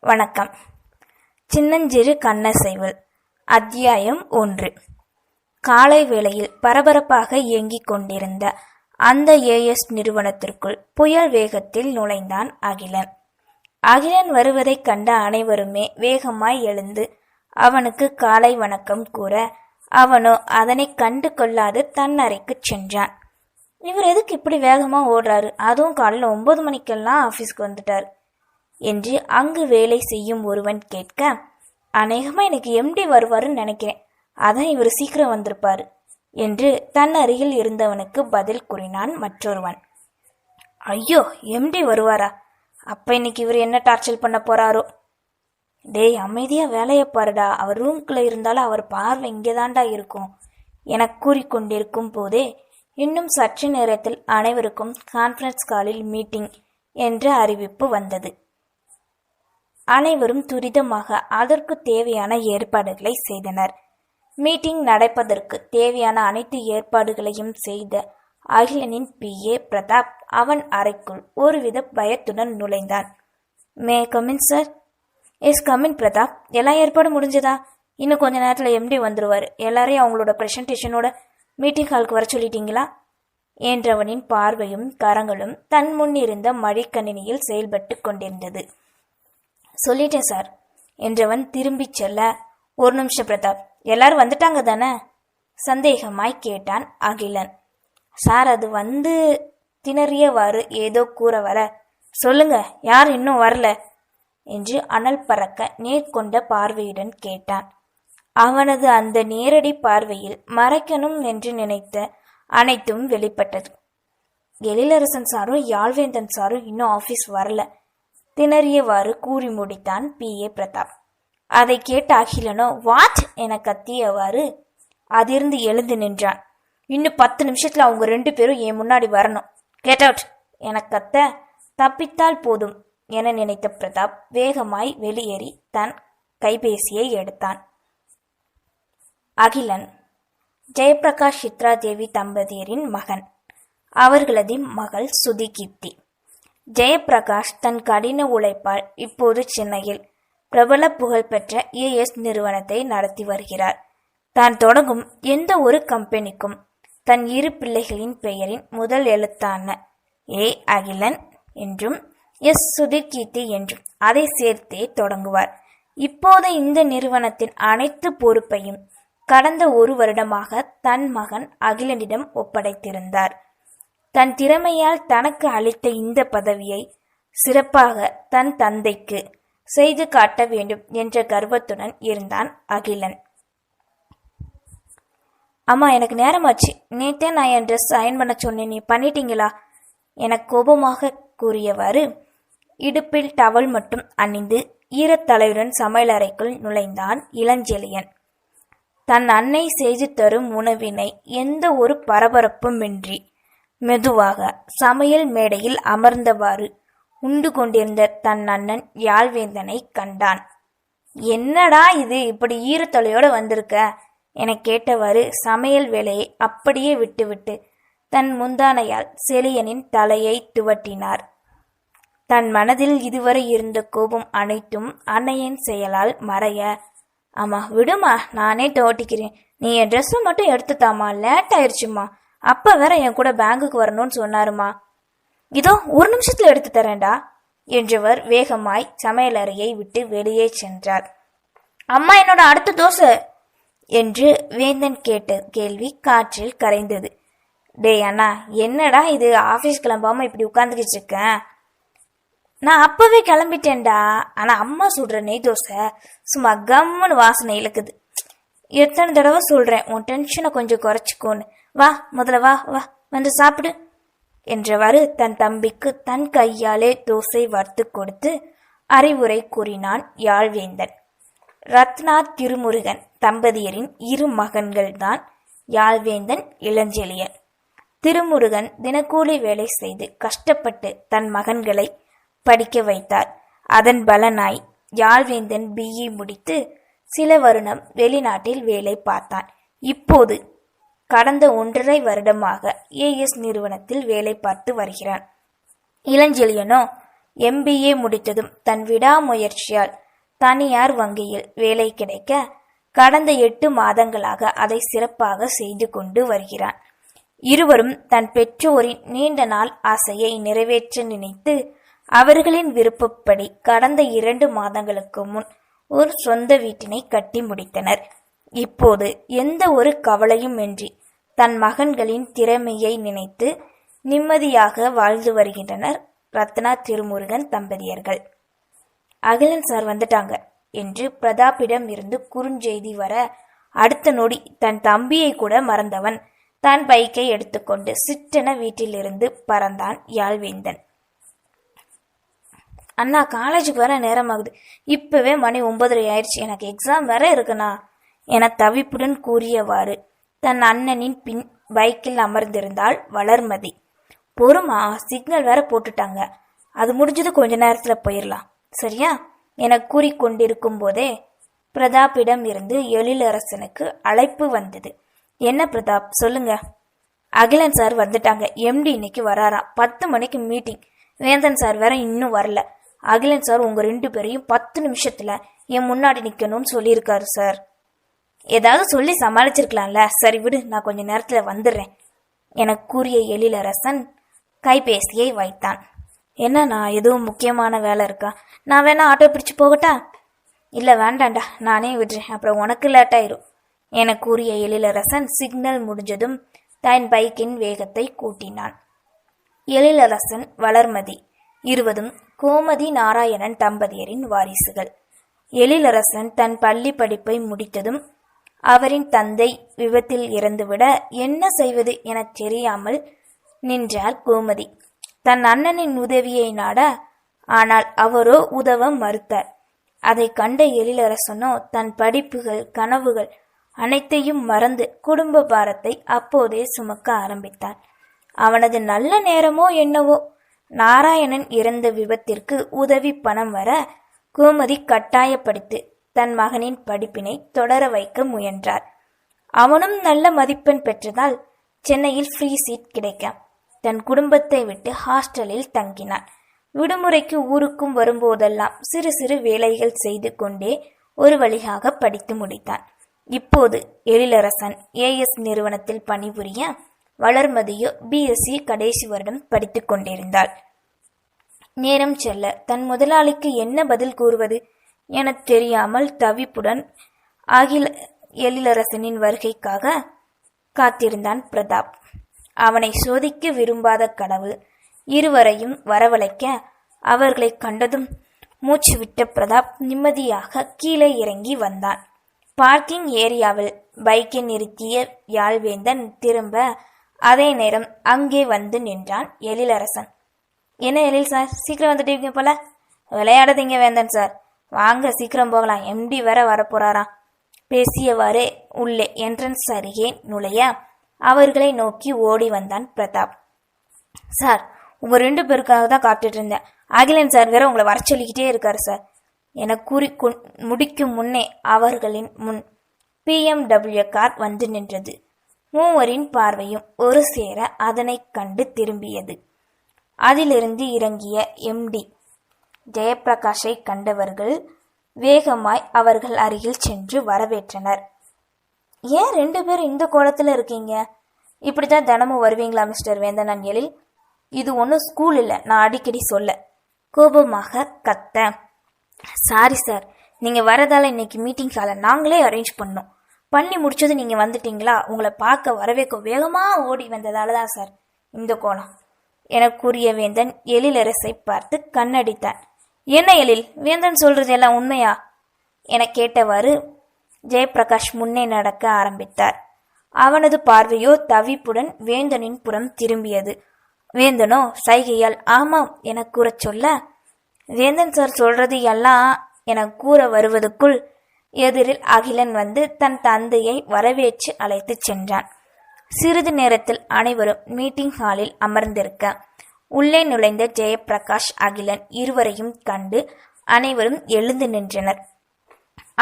வணக்கம். சின்னஞ்சிறு கண்ணசைவல் அத்தியாயம் ஒன்று. காலை வேளையில் பரபரப்பாக இயங்கிக் கொண்டிருந்த அந்த ஏஎஸ் நிறுவனத்திற்குள் புயல் வேகத்தில் நுழைந்தான் அகிலன். அகிலன் வருவதைக் கண்ட அனைவருமே வேகமாய் எழுந்து அவனுக்கு காலை வணக்கம் கூற அவனோ அதனை கண்டு கொள்ளாது தன் அறைக்கு சென்றான். இவர் எதுக்கு இப்படி வேகமா ஓடுறாரு? அதுவும் காலையில் ஒன்பது மணிக்கெல்லாம் ஆபீஸ்க்கு வந்துட்டார். என்று அங்கு வேலை செய்யும் ஒருவன் கேட்க அநேகமா எனக்கு எம்டி வருவாருன்னு நினைக்கிறேன். அதான் இவர் சீக்கிரம் வந்திருப்பாரு என்று தன் அருகில் இருந்தவனுக்கு பதில் கூறினான் மற்றொருவன். ஐயோ எம்டி வருவாரா? அப்ப இன்னைக்கு இவர் என்ன டார்ச்சல் பண்ண போறாரோ? டேய் அமைதியா வேலையை பாருடா. அவர் ரூம்குள்ள இருந்தாலும் அவர் பார்வை இங்கேதான்டா இருக்கும் என கூறிக்கொண்டிருக்கும் போதே இன்னும் சற்று நேரத்தில் அனைவருக்கும் கான்ஃபரன்ஸ் காலில் மீட்டிங் என்ற அறிவிப்பு வந்தது. அனைவரும் துரிதமாக அதற்கு தேவையான ஏற்பாடுகளை செய்தனர். மீட்டிங் நடப்பதற்கு தேவையான அனைத்து ஏற்பாடுகளையும் செய்த அகிலனின் பி. ஏ. பிரதாப் அவன் அறைக்குள் ஒருவித பயத்துடன் நுழைந்தான். May come in sir yes come in Pratap. எல்லா ஏற்பாடும் முடிஞ்சதா? இன்னும் கொஞ்ச நேரத்தில் எம்டி வந்துருவார். எல்லாரையும் அவங்களோட ப்ரெசன்டேஷனோட மீட்டிங் ஹாலுக்கு வர சொல்லிட்டீங்களா? என்றவனின் பார்வையும் கரங்களும் தன் முன்னிருந்த மடிக்கணினியில் மழைக்கணினியில் செயல்பட்டு கொண்டிருந்தது. சொல்லிட்டேன் சார். என்றவன் திரும்பிச் செல்ல ஒரு நிமிஷம் பிரதாப். எல்லாரும் வந்துட்டாங்க தானே? சந்தேகமாய் கேட்டான் அகிலன். சார் அது வந்து திணறியவாறு ஏதோ கூற வர. சொல்லுங்க யார் இன்னும் வரல? என்று அனல் பறக்க நேர்கொண்ட பார்வையுடன் கேட்டான். அவனது அந்த நேரடி பார்வையில் மறைக்கணும் என்று நினைத்த அனைத்தும் வெளிப்பட்டது. எழிலரசன் சாரும் யாழ்வேந்தன் சாரும் இன்னும் ஆபீஸ் வரல. திணறியவாறு கூறி முடித்தான் பி. ஏ. பிரதாப். அதை கேட்ட அகிலனோ வாட்? என கத்தியவாறு அதிர்ந்து எழுந்து நின்றான். இன்னும் பத்து நிமிஷத்துல அவங்க ரெண்டு பேரும் என் முன்னாடி வரணும். கெட் அவுட் என கத்த தப்பித்தால் போதும் என நினைத்த பிரதாப் வேகமாய் வெளியேறி தன் கைபேசியை எடுத்தான். அகிலன் ஜெயபிரகாஷ் சித்ரா தேவி தம்பதியரின் மகன். அவர்களது மகள் சுதிகீர்த்தி. ஜெயபிரகாஷ் தன் கடின உழைப்பால் இப்போது சென்னையில் பிரபல புகழ்பெற்ற ஏஎஸ் நிறுவனத்தை நடத்தி வருகிறார். தான் தொடங்கும் எந்த ஒரு கம்பெனிக்கும் தன் இரு பிள்ளைகளின் பெயரின் முதல் எழுத்தான ஏ அகிலன் என்றும் எஸ் சுதிர்கீர்த்தி என்றும் அதை சேர்த்தே தொடங்குவார். இப்போது இந்த நிறுவனத்தின் அனைத்து பொறுப்பையும் கடந்த ஒரு வருடமாக தன் மகன் அகிலனிடம் ஒப்படைத்திருந்தார். தன் திறமையால் தனக்கு அளித்த இந்த பதவியை சிறப்பாக தன் தந்தைக்கு செய்து காட்ட வேண்டும் என்ற கர்வத்துடன் இருந்தான் அகிலன். அம்மா எனக்கு நேரமாச்சு. நேத்தே நான் என் ட்ரெஸ் அயன் பண்ண சொன்னேன். நீ பண்ணிட்டீங்களா? என கோபமாக கூறியவாறு இடுப்பில் டவல் மட்டும் அணிந்து ஈரத்தலையுடன் சமையலறைக்குள் நுழைந்தான் இளஞ்செழியன். தன் அன்னை செய்து தரும் உணவினை எந்த ஒரு பரபரப்புமின்றி மெதுவாக சமையல் மேடையில் அமர்ந்தவாறு உண்டு கொண்டிருந்த தன் அண்ணன் யாழ்வேந்தனை கண்டான். என்னடா இது? இப்படி ஈரத்தொலையோட வந்திருக்க? என கேட்டவாறு சமையல் வேலையை அப்படியே விட்டுவிட்டு தன் முந்தானையால் செலியனின் தலையை துவட்டினார். தன் மனதில் இதுவரை இருந்த கோபம் அனைத்தும் அன்னையின் செயலால் மறைய ஆமா விடுமா நானே துவட்டிக்கிறேன். நீ என் ட்ரெஸ்ஸை மட்டும் எடுத்துத்தாமா லேட் ஆயிடுச்சுமா அப்பா வேற என் கூட பேங்குக்கு வரணும்னு சொன்னாருமா. இதோ ஒரு நிமிஷத்துல எடுத்து தரேன்டா என்றவர் வேகமாய் சமையலறையை விட்டு வெளியே சென்றார். அம்மா என்னோட அடுத்த தோசை என்று வேந்தன் கேட்ட கேள்வி காற்றில் கரைந்தது. டேய் அண்ணா என்னடா இது ஆஃபீஸ் கிளம்பாம இப்படி உட்காந்துக்கிட்டு இருக்கேன்? நான் அப்பவே கிளம்பிட்டேன்டா ஆனா அம்மா சுடுற நெய் தோசை சும்மா கம்முன்னு வாசனை இழுக்குது. எத்தனை தடவை சொல்றேன் உன் டென்ஷனை கொஞ்சம் குறைச்சிக்கோன்னு. வா முதல்ல வா வா வந்து சாப்பிடு என்றவாறு தன் தம்பிக்கு தன் கையாலே தோசை வறுத்து கொடுத்து அறிவுரை கூறினான் யாழ்வேந்தன். ரத்னா திருமுருகன் தம்பதியரின் இரு மகன்கள்தான் யாழ்வேந்தன் இளஞ்செழியன். திருமுருகன் தினக்கூலி வேலை செய்து கஷ்டப்பட்டு தன் மகன்களை படிக்க வைத்தார். அதன் பலனாய் யாழ்வேந்தன் பிஇ முடித்து சில வருடம் வெளிநாட்டில் வேலை பார்த்தான். இப்போது கடந்த ஒன்றரை வருடமாக ஏஎஸ் நிறுவனத்தில் வேலை பார்த்து வருகிறான். இளஞ்செழியனோ எம்பிஏ முடித்ததும் தன் விடாமுயற்சியால் தனியார் வங்கியில் வேலை கிடைக்க கடந்த எட்டு மாதங்களாக அதை சிறப்பாக செய்து கொண்டு வருகிறான். இருவரும் தன் பெற்றோரின் நீண்ட நாள் ஆசையை நிறைவேற்ற நினைத்து அவர்களின் விருப்பப்படி கடந்த இரண்டு மாதங்களுக்கு முன் ஒரு சொந்த வீட்டினை கட்டி முடித்தனர். இப்போது எந்த ஒரு கவலையும் இன்றி தன் மகன்களின் திறமையை நினைத்து நிம்மதியாக வாழ்ந்து வருகின்றனர் ரத்னா திருமுருகன் தம்பதியர்கள். அகிலன் சார் வந்துட்டாங்க. என்று பிரதாப்பிடம் இருந்து குறுஞ்செய்தி வர அடுத்த நொடி தன் தம்பியை கூட மறந்தவன் தன் பைக்கை எடுத்துக்கொண்டு சிற்றென வீட்டிலிருந்து பறந்தான் யாழ்வேந்தன். அண்ணா காலேஜுக்கு வர நேரமாகுது. இப்பவே மணி ஒன்பதரை ஆயிடுச்சு. எனக்கு எக்ஸாம் வேற இருக்குண்ணா. என தவிப்புடன் கூறியவாறு தன் அண்ணனின் பின் பைக்கில் அமர்ந்திருந்தாள் வளர்மதி. பொறுமா சிக்னல் வேற போட்டுட்டாங்க. அது முடிஞ்சது கொஞ்ச நேரத்துல போயிடலாம் சரியா? என கூறிக்கொண்டிருக்கும் போதே பிரதாப்பிடம் இருந்து எழிலரசனுக்கு அழைப்பு வந்தது. என்ன பிரதாப் சொல்லுங்க. அகிலன் சார் வந்துட்டாங்க. எம்டி இன்னைக்கு வராராம். பத்து மணிக்கு மீட்டிங் வேந்தன் சார் வேற இன்னும் வரல. அகிலன் சார் உங்க ரெண்டு பேரையும் பத்து நிமிஷத்துல என் முன்னாடி நிக்கணும்னு சொல்லியிருக்காரு சார். ஏதாவது சொல்லி சமாளிச்சிருக்கலாம்ல? சரி விடு நான் கொஞ்ச நேரத்துல வந்துடுறேன் என கூறிய எழிலரசன் கைபேசியை வைத்தான். என்ன நான் எதுவும் முக்கியமான வேலை இருக்கா? நான் வேணா ஆட்டோ பிடிச்சு போகட்டா? இல்லை வேண்டாம்டா நானே விடுறேன். அப்புறம் உனக்கு லேட் ஆயிரும் என கூறிய எழிலரசன் சிக்னல் முடிஞ்சதும் தன் பைக்கின் வேகத்தை கூட்டினான். எழிலரசன் வளர்மதி இருவதும் கோமதி நாராயணன் தம்பதியரின் வாரிசுகள். எழிலரசன் தன் பள்ளி படிப்பை முடித்ததும் அவரின் தந்தை விபத்தில் இறந்துவிட என்ன செய்வது எனத் தெரியாமல் நின்றார் கோமதி. தன் அண்ணனின் உதவியை நாட ஆனால் அவரோ உதவ மறுத்தார். அதை கண்ட எழிலரசனோ தன் படிப்புகள் கனவுகள் அனைத்தையும் மறந்து குடும்ப பாரத்தை அப்போதே சுமக்க ஆரம்பித்தான் அவனது நல்ல நேரமோ என்னவோ? நாராயணன் இறந்த விபத்திற்கு உதவி பணம் வர கோமதி கட்டாயப்படுத்தி தன் மகனின் படிப்பினை தொடர வைக்க முயன்றார். அவனும் நல்ல மதிப்பெண் பெற்றதால் சென்னையில் ஃப்ரீ சீட் கிடைக்க. தன் குடும்பத்தை விட்டு ஹாஸ்டலில் தங்கினான். விடுமுறைக்கு ஊருக்கும் வரும்போதெல்லாம் சிறு சிறு வேலைகள் செய்து கொண்டே ஒரு வழியாக படித்து முடித்தான். இப்போது எழிலரசன் ஏஎஸ் நிறுவனத்தில் பணிபுரிய வளர்மதியோ பிஎஸ்சி கடைசி வருடம் படித்துக் கொண்டிருந்தாள். நேரம் செல்ல தன் முதலாளிக்கு என்ன பதில் கூறுவது? எனத் தெரியாமல் தவிப்புடன் அகில எழிலரசனின் வருகைக்காக காத்திருந்தான் பிரதாப். அவனை சோதிக்க விரும்பாத கடவுள் இருவரையும் வரவழைக்க அவர்களை கண்டதும் மூச்சு விட்ட பிரதாப் நிம்மதியாக கீழே இறங்கி வந்தான். பார்க்கிங் ஏரியாவில் பைக்கை நிறுத்திய யாழ்வேந்தன் திரும்ப அதே நேரம் அங்கே வந்து நின்றான் எழிலரசன். என்ன எழில் சார்? சீக்கிரம் வந்துட்டீங்க போல. விளையாடாதீங்க வேந்தன் சார். வாங்க சீக்கிரம் போகலாம். எம்டி வேற வரப்போறாராம் பேசியவாறே உள்ளே என்ட்ரன்ஸ் அருகே நுழைய அவர்களை நோக்கி ஓடி வந்தான் பிரதாப். சார் உங்க ரெண்டு பேருக்காக தான் காத்துட்டு இருந்தேன். அகிலன் சார் வேற உங்களை வர சொல்லிக்கிட்டே இருக்காரு சார். என கூறி முடிக்கும் முன்னே அவர்களின் முன் பிஎம்டபிள்யூ கார் வந்து நின்றது. மூவரின் பார்வையும் ஒரு சேர அதனைக் கண்டு திரும்பியது. அதிலிருந்து இறங்கிய எம்டி ஜெயப்பிரகாஷை கண்டவர்கள் வேகமாய் அவர்கள் அருகில் சென்று வரவேற்றனர். ஏன் ரெண்டு பேரும் இந்த கோலத்தில் இருக்கீங்க? இப்படிதான் தினமும் வருவீங்களா மிஸ்டர் வேந்தனன் எழில் இது ஒன்றும் ஸ்கூல் இல்லை. நான் அடிக்கடி சொல்ல. கோபமாக கத்த சாரி சார் நீங்கள் வரதால இன்னைக்கு மீட்டிங் ஹாலை நாங்களே அரேஞ்ச் பண்ணோம். பண்ணி முடிச்சது நீங்கள் வந்துட்டீங்களா? உங்களை பார்க்க வரவேக்க வேகமாக ஓடி வந்ததால தான் சார் இந்த கோலம். என கூறிய வேந்தன் எழிலரசை பார்த்து கண்ணடித்தான். என்ன எழில்? வேந்தன் சொல்றது எல்லாம் உண்மையா? என கேட்டவாறு ஜெயபிரகாஷ் முன்னே நடக்க ஆரம்பித்தார். அவனது பார்வையோ தவிப்புடன் வேந்தனின் புறம் திரும்பியது. வேந்தனோ சைகையால் ஆமாம் என கூறச் சொல்ல வேந்தன் சார் சொல்றது எல்லாம் என கூற வருவதற்குள் எதிரில் அகிலன் வந்து தன் தந்தையை வரவேற்று அழைத்துச் சென்றான். சிறிது நேரத்தில் அனைவரும் மீட்டிங் ஹாலில் அமர்ந்திருக்க உள்ளே நுழைந்த ஜெயபிரகாஷ் அகிலன் இருவரையும் கண்டு அனைவரும் எழுந்து நின்றனர்.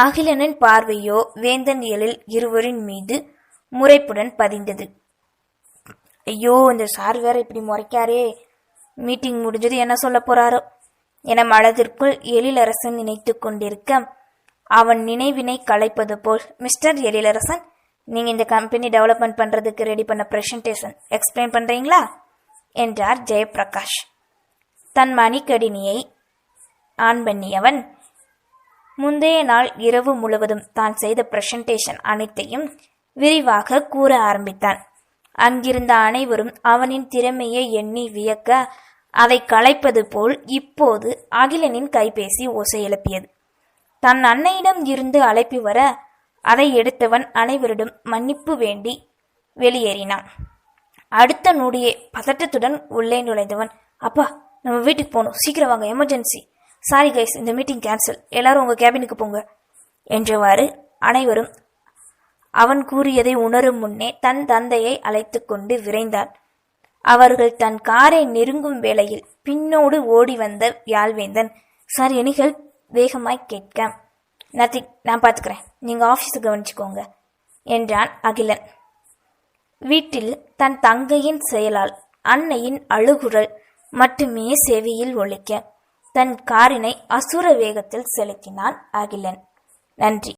அகிலனின் பார்வையோ வேந்தன் எழில் இருவரின் மீது முறைப்புடன் பதிந்தது. ஐயோ இந்த சார் வேற இப்படி முறைக்காரே. மீட்டிங் முடிஞ்சது என்ன சொல்ல போறாரோ? என மனதிற்குள் எழிலரசன் நினைத்து கொண்டிருக்க அவன் நினைவினை கலைப்பது போல் மிஸ்டர் எழிலரசன் நீங்க இந்த கம்பெனி டெவலப்மெண்ட் பண்றதுக்கு ரெடி பண்ண பிரசன்டேஷன் எக்ஸ்பிளைன் பண்றீங்களா? என்றார் ஜெயபிரகாஷ் தன் மணிக்கடினியை ஆன் பண்ணியவன் முந்தைய நாள் இரவு முழுவதும் தான் செய்த பிரசன்டேஷன் அனைத்தையும் விரிவாக கூற ஆரம்பித்தான். அங்கிருந்த அனைவரும் அவனின் திறமையை எண்ணி வியக்க அதை களைப்பது போல் இப்போது அகிலனின் கைபேசி ஓசை எழுப்பியது. தன் அன்னையிடம் இருந்து அழைப்பி வர அதை எடுத்தவன் அனைவரிடம் மன்னிப்பு வேண்டி வெளியேறினான். அடுத்த நொடியே பதட்டத்துடன் உள்ளே நுழைந்தவன். அப்பா நம்ம வீட்டுக்கு போகணும் சீக்கிரம் வாங்க. எமர்ஜென்சி சாரி கைஸ் இந்த மீட்டிங் கேன்சல் எல்லாரும் உங்கள் கேபினுக்கு போங்க. என்றவாறு அனைவரும் அவன் கூறியதை உணரும் முன்னே தன் தந்தையை அழைத்து கொண்டு விரைந்தான். அவர்கள் தன் காரை நெருங்கும் வேளையில் பின்னோடு ஓடி வந்த யாழ்வேந்தன் சார் எனிகள் வேகமாய் கேட்க. நத்திங் நான் பார்த்துக்கிறேன் நீங்கள் ஆஃபீஸுக்கு கவனிச்சுக்கோங்க. என்றான் அகிலன். வீட்டில் தன் தங்கையின் செயலால் அன்னையின் அழுகுரல் மட்டுமே செவியில் ஒழிக்க தன் காரினை அசுர வேகத்தில் செலுத்தினான் அகிலன். நன்றி.